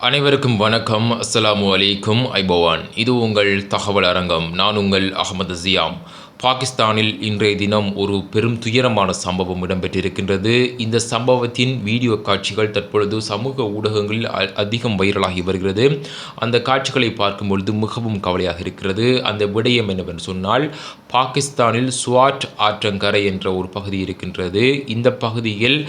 அனைவருக்கும் வணக்கம். அஸ்ஸலாமு அலைக்கும் ஐபவான். இது உங்கள் தகவல் அரங்கம். நான் உங்கள் அகமது ஜியாம் பாகிஸ்தானில் இன்றைய தினம் ஒரு பெரும் துயரமான சம்பவம் இடம்பெற்றிருக்கின்றது. இந்த சம்பவத்தின் வீடியோ காட்சிகள் தற்பொழுது சமூக ஊடகங்களில் அ- அதிகம் வைரலாகி வருகிறது. அந்த காட்சிகளை பார்க்கும் பொழுது மிகவும் கவலையாக இருக்கிறது. அந்த விடயம் என்னவென்று சொன்னால் பாகிஸ்தானில் ஸ்வாட் ஆற்றங்கரை என்ற ஒரு பகுதி இருக்கின்றது. இந்த பகுதியில்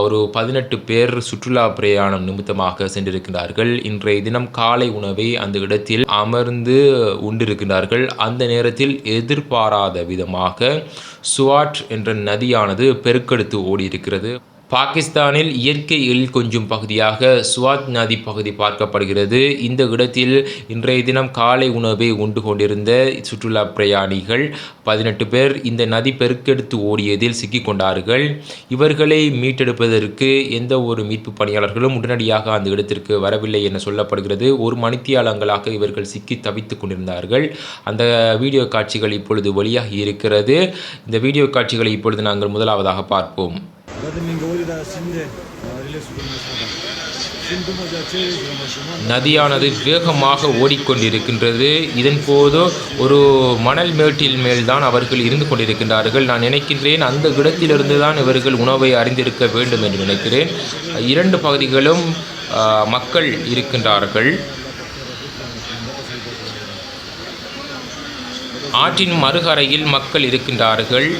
ஒரு பதினெட்டு பேர் சுற்றுலா பிரயாணம் நிமித்தமாக சென்றிருக்கிறார்கள் இன்றைய தினம் காலை உணவை அந்த இடத்தில் அமர்ந்து உண்டிருக்கிறார்கள் அந்த நேரத்தில் எதிர்பாராத விதமாக சுவாட் என்ற நதியானது பெருக்கெடுத்து ஓடியிருக்கிறது. பாகிஸ்தானில் இயற்கை எழில் கொஞ்சும் பகுதியாக சுவாத் நதி பகுதி பார்க்கப்படுகிறது. இந்த இடத்தில் இன்றைய தினம் காலை உணவை உண்டு கொண்டிருந்த சுற்றுலா பிரயாணிகள் பதினெட்டு பேர் இந்த நதி பெருக்கெடுத்து ஓடியதில் சிக்கிக்கொண்டார்கள் இவர்களை மீட்டெடுப்பதற்கு எந்த ஒரு மீட்பு பணியாளர்களும் உடனடியாக அந்த இடத்திற்கு வரவில்லை என சொல்லப்படுகிறது. ஒரு மணித்தியாலங்களாக இவர்கள் சிக்கி தவித்துக் கொண்டிருந்தார்கள். அந்த வீடியோ காட்சிகள் இப்பொழுது வெளியாகி இருக்கிறது. இந்த வீடியோ காட்சிகளை இப்பொழுது நாங்கள் முதலாவதாக பார்ப்போம். நதியானது வேகமாக ஓடிக்கொண்டிருக்கின்றது. இதன் போது ஒரு மணல் மேட்டில் மேல்தான் அவர்கள் இருந்து கொண்டிருக்கின்றார்கள். நான் நினைக்கின்றேன் அந்த இடத்திலிருந்து தான் இவர்கள் உணவை அறிந்திருக்க வேண்டும் என்று நினைக்கிறேன். இரண்டு பகுதிகளும் மக்கள் இருக்கின்றார்கள். ஆற்றின் மறுகரையில் மக்கள் இருக்கின்றார்கள்.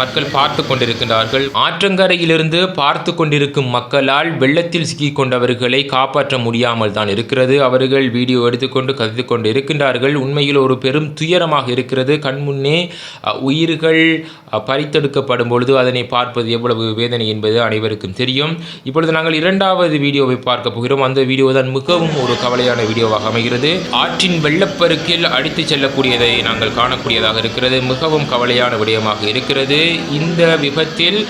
மக்கள் பார்த்து கொண்டிருக்கின்றார்கள். ஆற்றங்கரையிலிருந்து பார்த்து கொண்டிருக்கும் மக்களால் வெள்ளத்தில் சிக்கிக் கொண்டவர்களை காப்பாற்ற முடியாமல் தான் இருக்கிறது. அவர்கள் வீடியோ எடுத்துக்கொண்டு கதைத்து கொண்டு இருக்கின்றார்கள். உண்மையில் ஒரு பெரும் துயரமாக இருக்கிறது. கண்முன்னே உயிர்கள் பறித்தெடுக்கப்படும் பொழுது அதனை பார்ப்பது எவ்வளவு வேதனை என்பது அனைவருக்கும் தெரியும். இப்பொழுது நாங்கள் இரண்டாவது வீடியோவை பார்க்க போகிறோம். அந்த வீடியோ தான் மிகவும் ஒரு கவலையான வீடியோவாக அமைகிறது. ஆற்றின் வெள்ளப்பெருக்கில் அடித்துச் செல்லக்கூடியதை நாங்கள் காணக்கூடியதாக இருக்கிறது. மிகவும் கவலையான விடயமாக இருக்கிறது. இந்த விபத்தில்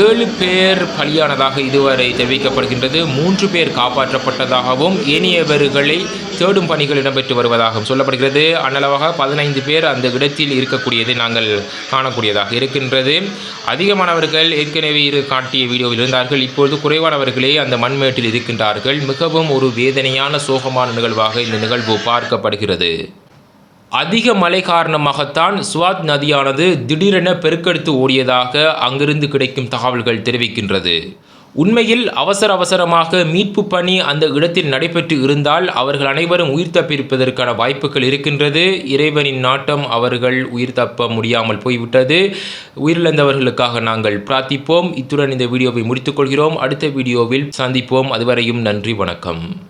ஏழு பேர் பலியானதாக இதுவரை தெரிவிக்கப்படுகின்றது. மூன்று பேர் காப்பாற்றப்பட்டதாகவும் ஏனையவர்களை தேடும் பணிகள் இடம்பெற்று வருவதாகவும் சொல்லப்படுகிறது. அன்னளவாக பதினைந்து பேர் அந்த இடத்தில் இருக்கக்கூடியதை நாங்கள் காணக்கூடியதாக இருக்கின்றது. அதிகமானவர்கள் ஏற்கனவே இரு காட்டிய வீடியோவில் இருந்தார்கள். இப்பொழுது குறைவானவர்களே அந்த மண்மேட்டில் இருக்கின்றார்கள். மிகவும் ஒரு வேதனையான சோகமான நிகழ்வாக இந்த நிகழ்வு பார்க்கப்படுகிறது. அதிக மழை காரணமாகத்தான் சுவாத் நதியானது திடீரென பெருக்கெடுத்து ஓடியதாக அங்கிருந்து கிடைக்கும் தகவல்கள் தெரிவிக்கின்றது. உண்மையில் அவசர அவசரமாக மீட்பு பணி அந்த இடத்தில் நடைபெற்று இருந்தால் அவர்கள் அனைவரும் உயிர் தப்பியிருப்பதற்கான வாய்ப்புகள் இருக்கின்றது. இறைவனின் நாட்டம் அவர்கள் உயிர் தப்ப முடியாமல் போய்விட்டது. உயிரிழந்தவர்களுக்காக நாங்கள் பிரார்த்திப்போம். இத்துடன் இந்த வீடியோவை முடித்துக்கொள்கிறோம் அடுத்த வீடியோவில் சந்திப்போம். அதுவரையும் நன்றி வணக்கம்.